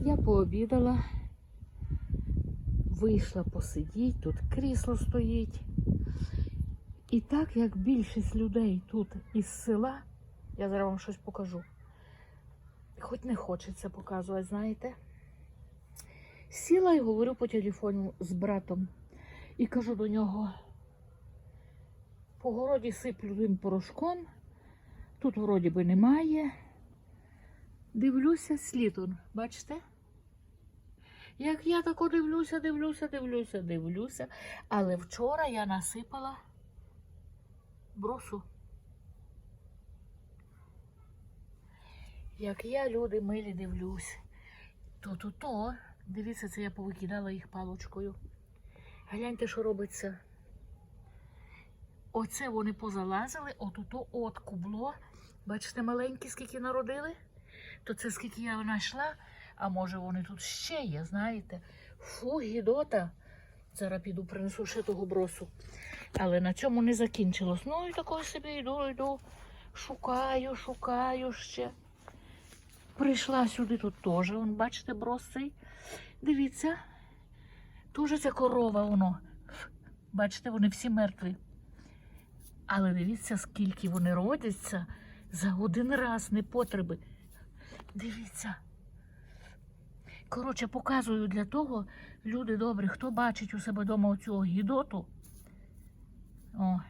Я пообідала, вийшла посидіти, тут крісло стоїть. І так як більшість людей тут із села, я зараз вам щось покажу. Хоч не хочеться показувати, знаєте. Сіла і говорю по телефону з братом і кажу до нього: по городі сиплю тим порошком, тут вроді би немає. Дивлюся слід он, бачите? Як я тако дивлюся, дивлюся, дивлюся, дивлюся. Але вчора я насипала бросу. Як я, люди милі, дивлюсь, то то то, дивіться, це я повикидала їх палочкою. Гляньте, що робиться. Оце вони позалазили, отото от кубло. Бачите, маленькі, скільки народили? То це скільки я знайшла, а може вони тут ще є, знаєте? Фу, гідота. Зараз піду принесу ще того бросу. Але на цьому не закінчилось. Ну і такою собі йду, йду, шукаю, шукаю ще. Прийшла сюди тут теж, вон, бачите, брос. Дивіться, теж ця корова воно. Бачите, вони всі мертві. Але дивіться, скільки вони родяться за один раз, не потреби. Дивіться. Коротше, показую для того, люди добрі, хто бачить у себе вдома оцю гідоту. О,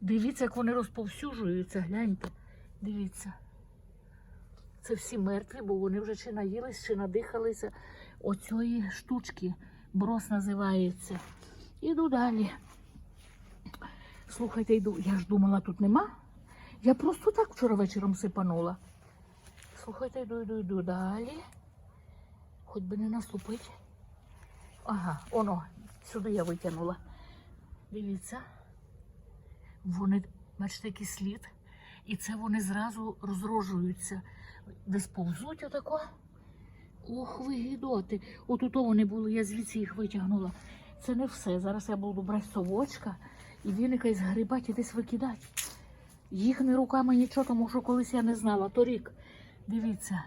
дивіться, як вони розповсюджуються, гляньте. Дивіться. Це всі мертві, бо вони вже чи наїлись, чи надихалися оцієї штучки. Брос називається. Іду далі. Слухайте, йду. Я ж думала, тут нема. Я просто так вчора вечором сипанула. Слухайте, йду, йду, йду далі. Хоч би не наступить. Ага, оно, сюди я витягнула. Дивіться. Вони, бачите, який слід. І це вони зразу розрожуються. Десь повзуть отако. Ох, ви гідоти. Отут вони були, я звідси їх витягнула. Це не все. Зараз я буду брати совочка і віника із грибати і десь викидати. Їх не руками нічого, тому що колись я не знала. Торік. Дивіться.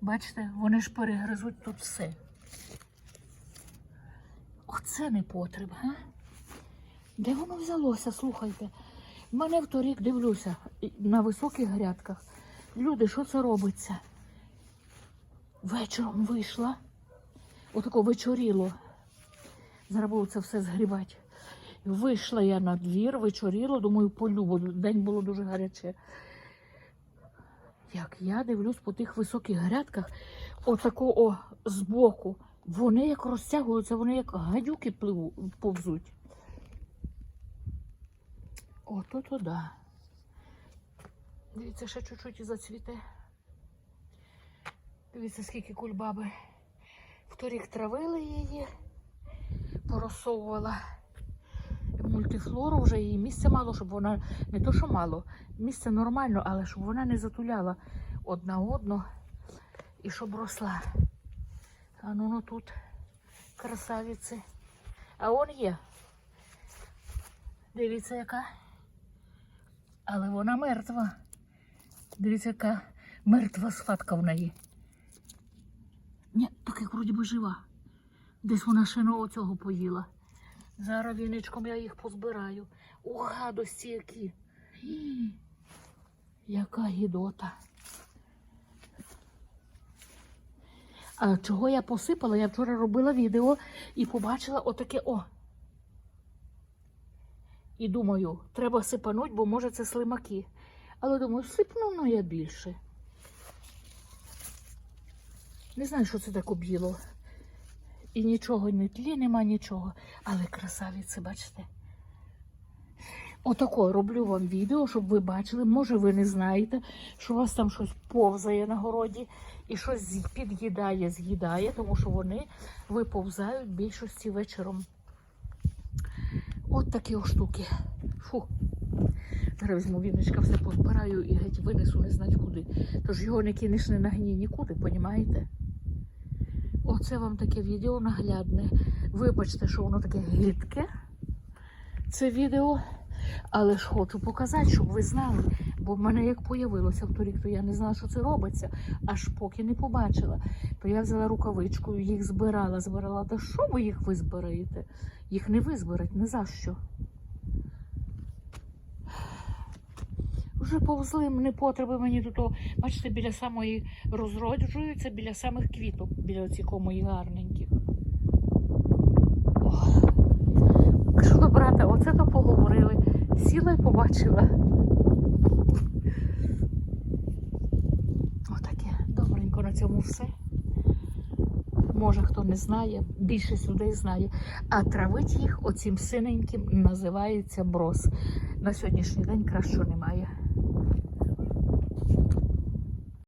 Бачите, вони ж перегризуть тут все. Оце не потріб, га? Де воно взялося, слухайте. В мене вторік дивлюся на високих грядках. Люди, що це робиться? Вечором вийшла. Отако вечоріло. Зараз буду це все згрібати. Вийшла я на двір, вечоріло, думаю, полю, день було дуже гаряче. Як я дивлюсь по тих високих грядках, отако о, збоку, вони як розтягуються, вони як гадюки пливу, повзуть. Ото то да. Дивіться, ще чуть-чуть і зацвіте. Дивіться, скільки кульбаби. Вторік травили її, порозсовувала мультифлору, вже її місця мало, щоб вона не то, що мало, місце нормально, але щоб вона не затуляла одна одну і щоб росла. А ну ну тут красавиці. А он є. Дивіться, яка. Але вона мертва. Дивіться, яка мертва схватка в неї. Ні, так як вроді би жива. Десь вона ще на оцього поїла. Зараз віничком я їх позбираю. У гадості які. Яка гідота. А чого я посипала? Я вчора робила відео і побачила отаке о. І думаю, треба сипануть, бо може це слимаки. Але думаю, сипну ну я більше. Не знаю, що це таке біло. І нічого, ні тлі нема, нічого. Але красавіці, бачите. Отако роблю вам відео, щоб ви бачили. Може, ви не знаєте, що у вас там щось повзає на городі і щось під'їдає, з'їдає, тому що вони виповзають більшості вечором. От такі штуки. Фу. Зараз візьму віночка, все позбираю і геть винесу не знать куди. Тож його не кинеш не на гні нікуди, понімаєте? Оце вам таке відео наглядне. Вибачте, що воно таке гидке. Це відео. Але ж хочу показати, щоб ви знали. Бо в мене як появилося в торік, то я не знала, що це робиться, аж поки не побачила. То я взяла рукавичку, їх збирала, збирала. Та що ви їх визбираєте? Їх не визберуть, ні за що. Вже повзли не потреби мені тут. о, Бачите, біля самої розроджуються, біля самих квіток, біля цих моїх гарненьких. Кажу до брата, оце то поговорили. Сіла і побачила. Отаке. Добренько на цьому все. Може, хто не знає, більшість людей знає. А травить їх оцим синеньким називається брос. На сьогоднішній день кращого немає.